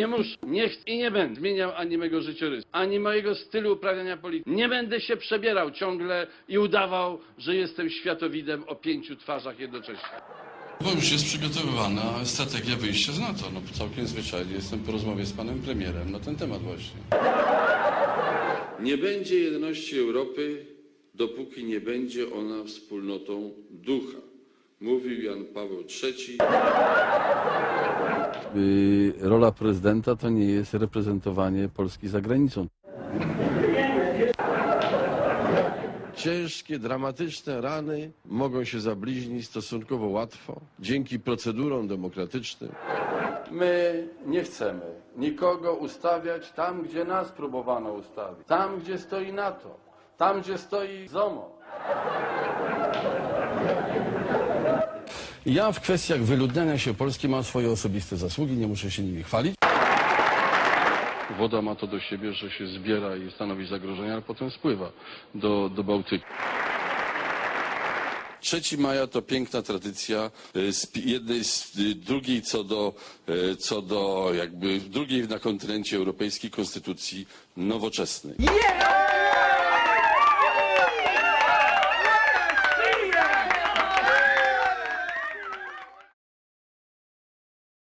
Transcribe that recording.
Nie muszę, nie chcę i nie będę zmieniał ani mego życiorysu, ani mojego stylu uprawiania polityki. Nie będę się przebierał ciągle i udawał, że jestem światowidem o pięciu twarzach jednocześnie. Bo już jest przygotowywana strategia wyjścia z NATO. No całkiem zwyczajnie jestem po rozmowie z panem premierem na ten temat właśnie. Nie będzie jedności Europy, dopóki nie będzie ona wspólnotą ducha. Mówił Jan Paweł III. Rola prezydenta to nie jest reprezentowanie Polski za granicą. Ciężkie, dramatyczne rany mogą się zabliźnić stosunkowo łatwo dzięki procedurom demokratycznym. My nie chcemy nikogo ustawiać tam, gdzie nas próbowano ustawić. Tam, gdzie stoi NATO. Tam, gdzie stoi ZOMO. Ja w kwestiach wyludniania się Polski mam swoje osobiste zasługi, nie muszę się nimi chwalić. Woda ma to do siebie, że się zbiera i stanowi zagrożenie, ale potem spływa do, do Bałtyku. 3 maja to piękna tradycja, y, z pi- jednej z y, drugiej co do, y, co do jakby drugiej na kontynencie europejskiej konstytucji nowoczesnej. Yeah!